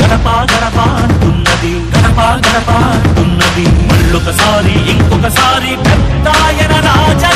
గడప గడప అంటున్నది మళ్ళొకసారి ఇంకొకసారి పెద్దాయన రాజా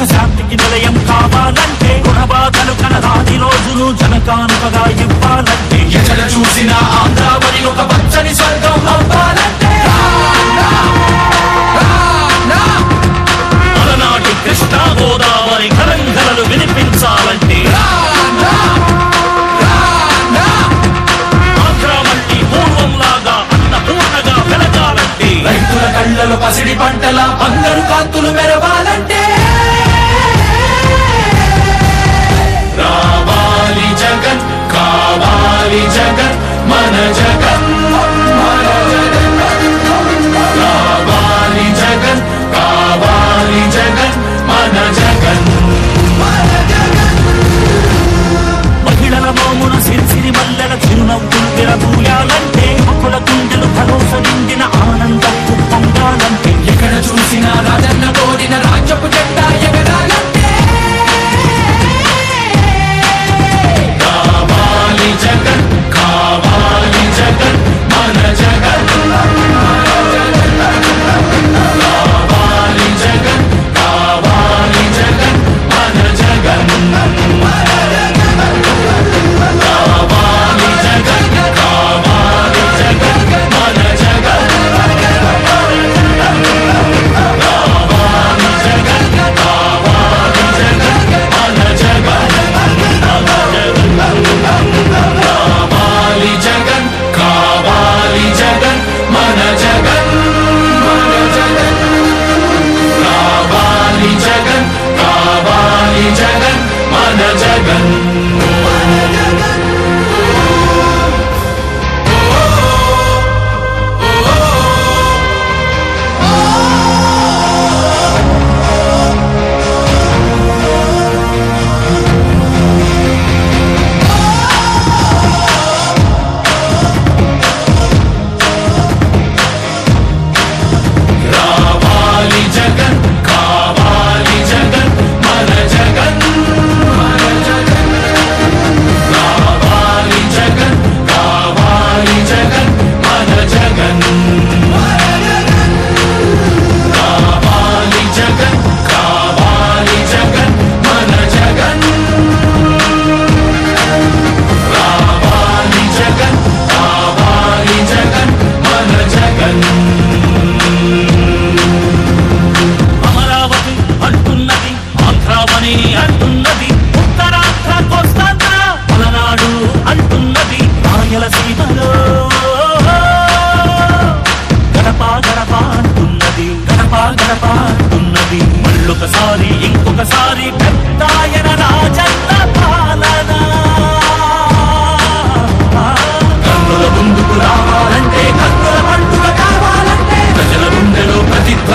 జీవితమే శాంతికి నిలయం కావాలంటే గుణబాధలు కనరాని రోజును జనకానుకగా ఇవ్వాలంటే. ఎక్కడ చూసిన ఆంధ్రావరి ఒక పచ్చని స్వర్గం అవ్వాలంటే. మలనాటి కృష్ణా గోదావరి కలంకలలు వినిపించాలంటే. కళ్ళలో పసిడి పంటల బంగారు కాంతులు మెరవ మన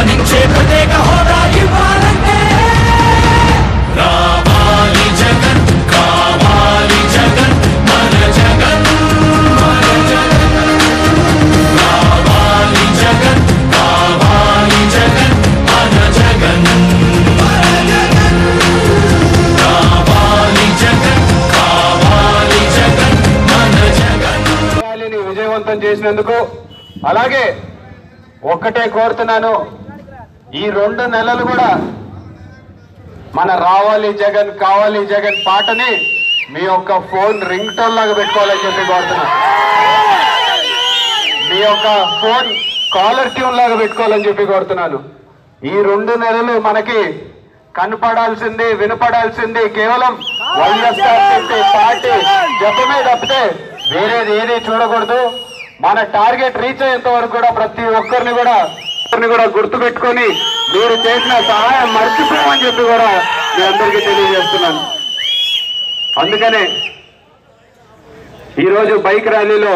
ప్రతిధ్వనించే ప్రత్యేక హోదా ఇవ్వాలంటే రావాలి జగన్ కావాలి జగన్ మన జగన్ మన జగన్ రావాలి జగన్ కావాలి జగన్ మన జగన్ రావాలి జగన్ కావాలి జగన్ మన జగన్. విజయవంతం చేసినందుకు అలాగే ఒక్కటే కోరుతున్నాను. ఈ రెండు నెలలు కూడా మన రావాలి జగన్ కావాలి జగన్ పాటని మీ యొక్క ఫోన్ రింగ్ టోన్ లాగా పెట్టుకోవాలని చెప్పి కోరుతున్నాను మీ యొక్క ఫోన్ కాలర్ ట్యూన్ లాగా పెట్టుకోవాలని చెప్పి కోరుతున్నాను. ఈ రెండు నెలలు మనకి కనపడాల్సింది వినపడాల్సింది కేవలం వైఎస్ఆర్సీపీ పార్టీ జపమే తప్పితే వేరేది ఏది చూడకూడదు. మన టార్గెట్ రీచ్ అయ్యేంత వరకు కూడా ప్రతి ఒక్కరిని కూడా కూడా గుర్తు పెట్టుకొని మీరు చేసిన సహాయం మర్చిపోమని చెప్పి కూడా మీ అందరికీ తెలియజేస్తున్నాను. అందుకనే ఈరోజు బైక్ ర్యాలీలో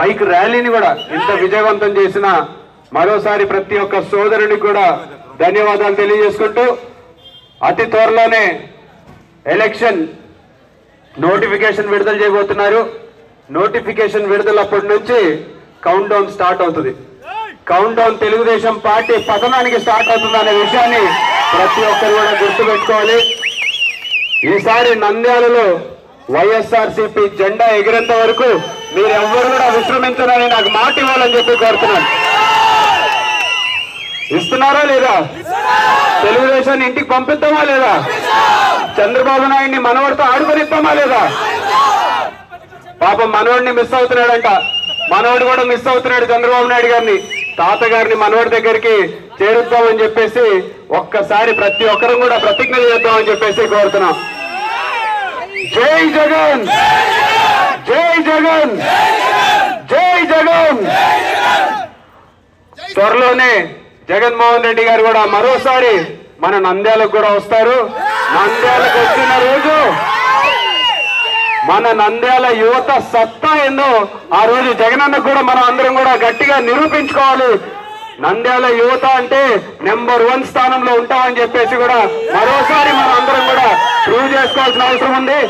బైక్ ర్యాలీని కూడా ఇంత విజయవంతం చేసిన మరోసారి ప్రతి ఒక్క సోదరునికి కూడా ధన్యవాదాలు తెలియజేసుకుంటూ అతి త్వరలోనే ఎలక్షన్ నోటిఫికేషన్ విడుదల చేయబోతున్నారు. నోటిఫికేషన్ విడుదలప్పటి నుంచి కౌంట్ డౌన్ స్టార్ట్ అవుతుంది. కౌంట్ డౌన్ తెలుగుదేశం పార్టీ పతనానికి స్టార్ట్ అవుతుంది అనే విషయాన్ని ప్రతి ఒక్కరు కూడా గుర్తుపెట్టుకోవాలి. ఈసారి నంద్యాలలో వైఎస్ఆర్సీపీ జెండా ఎగిరేంత వరకు మీరెవ్వరు కూడా విశ్రమించరని నాకు మాట ఇవ్వాలని చెప్పి కోరుతున్నాను. ఇస్తున్నారా లేదా? తెలుగుదేశాన్ని ఇంటికి పంపిద్దామా లేదా? చంద్రబాబు నాయుడిని మనవడితో ఆడుకొనిస్తామా లేదా? పాపం మనవడిని మిస్ అవుతున్నాడంట. మనవడు కూడా మిస్ అవుతున్నాడు చంద్రబాబు నాయుడు గారిని. తాతగారిని మనవడి దగ్గరికి చేరుద్దామని చెప్పేసి ఒక్కసారి ప్రతి ఒక్కరం కూడా ప్రతిజ్ఞ చేద్దామని చెప్పేసి కోరుతున్నాం. జై జగన్! జై జగన్! జై జగన్! త్వరలోనే జగన్మోహన్ రెడ్డి గారు కూడా మరోసారి మన నంద్యాలకు కూడా వస్తారు. నంద్యాలకు వచ్చిన రోజు మన నంద్యాల యువత సత్తా ఏందో ఆ రోజు జగనన్న కూడా మనం అందరం కూడా గట్టిగా నిరూపించుకోవాలి. నంద్యాల యువత అంటే నెంబర్ వన్ స్థానంలో ఉంటామని చెప్పేసి కూడా మరోసారి మనం అందరం కూడా ప్రూవ్ చేసుకోవాల్సిన అవసరం ఉంది.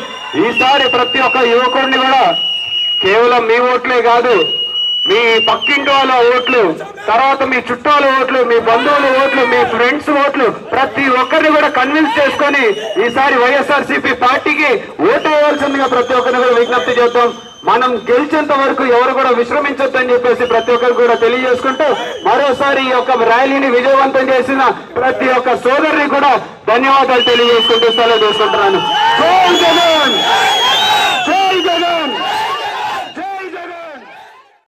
ఈసారి ప్రతి ఒక్క యువకుడిని కూడా కేవలం మీ ఓట్లే కాదు మీ పక్కింటి వాళ్ళ ఓట్లు తర్వాత మీ చుట్టాల ఓట్లు మీ బంధువుల ఓట్లు మీ ఫ్రెండ్స్ ఓట్లు ప్రతి ఒక్కరిని కూడా కన్విన్స్ చేసుకొని ఈసారి వైఎస్ఆర్సీపీ పార్టీకి ఓటు వేయాల్సిందిగా ప్రతి ఒక్కరిని కూడా విజ్ఞప్తి చేద్దాం. మనం గెలిచేంత వరకు ఎవరు కూడా విశ్రమించొద్దని చెప్పేసి ప్రతి ఒక్కరు కూడా తెలియజేసుకుంటూ మరోసారి ఈ యొక్క ర్యాలీని విజయవంతం చేసిన ప్రతి ఒక్క సోదరుని కూడా ధన్యవాదాలు తెలియజేసుకుంటూ సెలవు చేసుకుంటున్నాను